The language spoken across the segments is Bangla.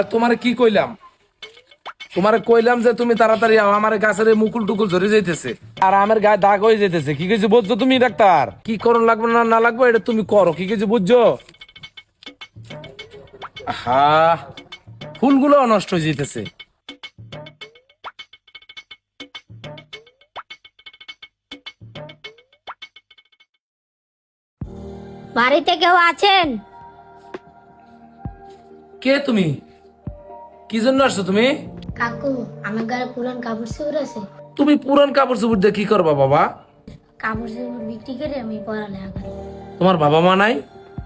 আর তোমারে কি কইলাম? তোমার কইলাম যে তুমি তাড়াতাড়ি আও আমার গাছের মুকুল টুকুল ধরে যাইতেছে। আর আমার গায়ে দাগ হয়ে যাইতেছে। কি কিছু বুঝছ তুমি ডাক্তার? কি করণ লাগবে না না লাগবে এটা তুমি করো। কি কিছু বুঝছ? হা ফুলগুলো নষ্ট হয়ে যেতেছে বাড়িতে কেউ আছেন? কে তুমি? কি জন্য আসছো তুমি? কাকু আমার ঘরে পুরান কাপড় চোপড় আছে। তুমি পুরান কাপড় চোপড় দিয়ে কি করবা বাবা? কাপড় চোপড় বিক্রি করে আমি পড়ালেখা করি। তোমার বাবা মা নাই?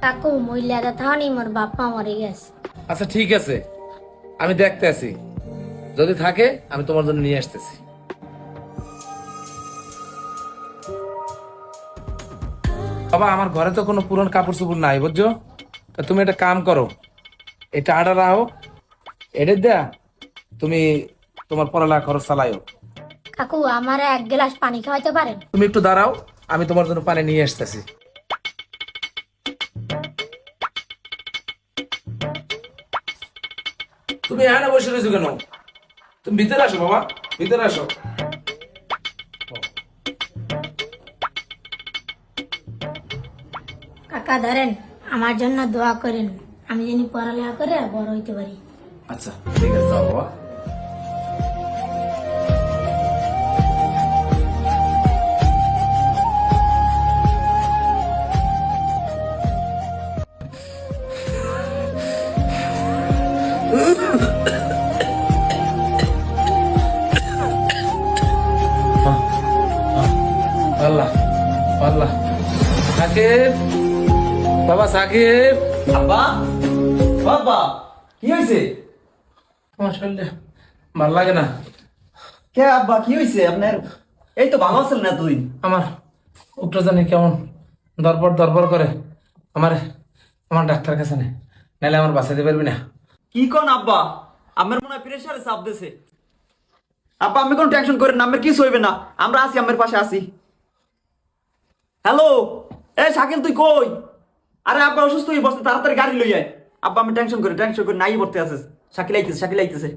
কাকু মহিলা থানি মোর বাপ্পা মরে গেছে। আচ্ছা ঠিক আছে। আমি দেখতে আছি। যদি থাকে আমি তোমার জন্য নিয়ে আসতেছি। বাবা আমার ঘরে তো কোনো পুরনো কাপড় চোপড় নাই বুঝছ? তা তুমি একটা কাম করো। এটা আডা রাখো এটা দেয়া তুমি তোমার পড়ালেখা খরচ চালাইও কাকু আমার এক গ্লাস পানি খাওয়াতে পারেন? তুমি একটু দাঁড়াও আমি তোমার জন্য পানি নিয়ে আসতেছি। তুমি এখানে বসে রয়েছো কেন? তুমি ভিতরে আসো বাবা ভিতরে আসো। কাকা ধরেন আমার জন্য দোয়া করেন আমি যেন পড়ালেখা করে বড় হইতে পারি। আচ্ছা ঠিক আছে যাও বাবা। আল্লাহ আল্লাহ। সাকিব বাবা সাকিব। আব্বা বাবা কি হয়েছে? আমার শরীরে ভালো লাগে না? কে আব্বা কি হয়েছে আপনার? এই তো ভালো আছেন না তুই আমার জানি কেমন? দরপর দরপর করে। আমার আমার ডাক্তার কাছে নে। নাহলে আমার বাঁচাতে পারবি না। কি কোন আব্বা? আমার মনে হয় প্রেশারে চাপ দিছে। আব্বা আমি কোনো টেনশন করেন না আমার কিছু হইবে না। আমরা আছি আমার পাশে আছি। হ্যালো এ শাকিল তুই কই? আরে আব্বা অসুস্থ হয়ে বসতে তাড়াতাড়ি গাড়ি লই আয়। আব্বা আমি টেনশন করি টেনশন করি নাই পড়তে আছে। শাকিল আইতেছে শাকিল আইতেছে।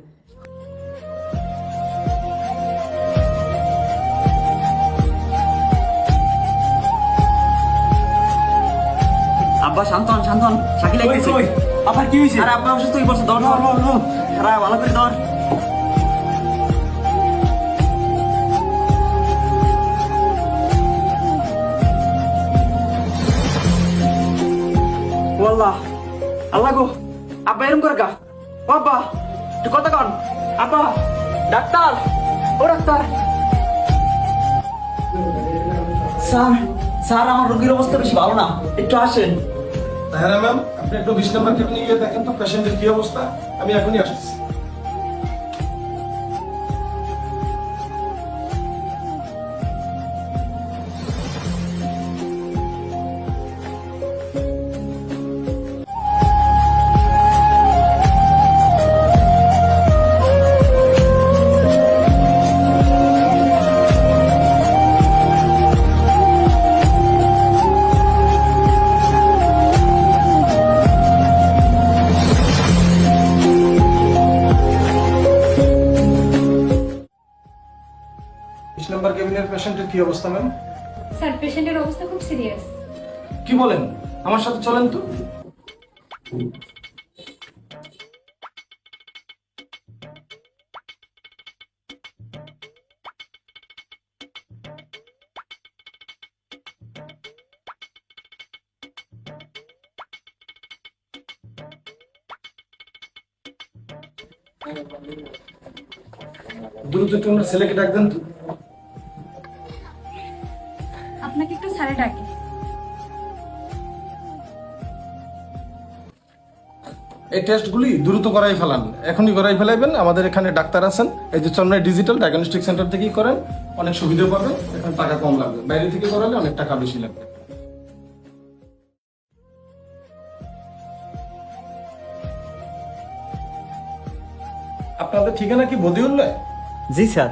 আব্বা শান্ত হন শান্ত হন শাকিল আইতেছে আবার কি হয়েছে আরে আব্বা অসুস্থ হয়ে ভালো করে আল্লাহ আল্লাহ গো আব্বা এরম করে গা। ও আব্বা তুই কথা কন আব্বা ডাক্তার ও ডাক্তার। স্যার স্যার আমার রোগীর অবস্থা বেশি ভালো না। একটু আসেন। হ্যাঁ ম্যাম আপনি একটু বিশ নাম্বার কেবিনে গিয়ে দেখেন তো পেশেন্টের কি অবস্থা। আমি এখনই আসছি। পেশেন্টের কি অবস্থা ম্যাম? স্যার পেশেন্টের অবস্থা খুব সিরিয়াস। কি বলেন? আমার সাথে চলেন তো। দ্রুত ওনার ছেলেকে ডাক দেন তো। আপনাকে একটু স্যারে ডাকি। এই টেস্টগুলি দ্রুত করাই ফেলান। এখনই করাই ফেলাইবেন। আমাদের এখানে ডাক্তার আছেন। এই যে চন্দ্রাই ডিজিটাল ডায়াগনস্টিক সেন্টার থেকেই করেন। অনেক সুবিধা পাবেন। এখানে টাকা কম লাগবে। বাইরে থেকে করালে অনেক টাকা বেশি লাগবে। আপনাদের ঠিকানা কি? বদিউল্লাহ জি স্যার।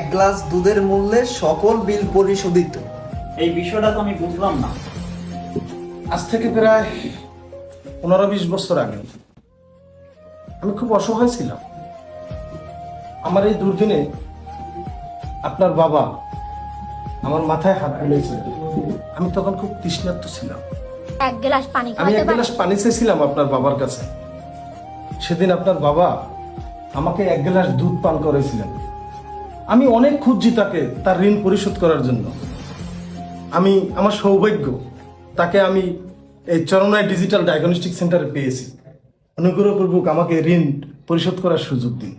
এক গ্লাস দুধের মূল্যে সকল বিল পরিশোধিত। এই বিষয়টা তো আমি বুঝলাম না। আজ থেকে প্রায় পনেরো বিশ বছর আগে আমি খুব অসহায় ছিলাম। আমার এই দুর্দিনে আপনার বাবা আমার মাথায় হাত বুলেছিল আমি তখন খুব তৃষ্ণার্ত ছিলাম। এক গ্লাস পানি আমি এক গ্লাস পানি চেয়েছিলাম আপনার বাবার কাছে। সেদিন আপনার বাবা আমাকে এক গ্লাস দুধ পান করেছিলেন। আমি অনেক খুঁজছি তাকে, তার ঋণ পরিশোধ করার জন্য। আমি, আমার সৌভাগ্য, তাকে আমি এই চরণায় ডিজিটাল ডায়াগনস্টিক সেন্টারে পেয়েছি। অনুগ্রহপূর্বক আমাকে ঋণ পরিশোধ করার সুযোগ দিন।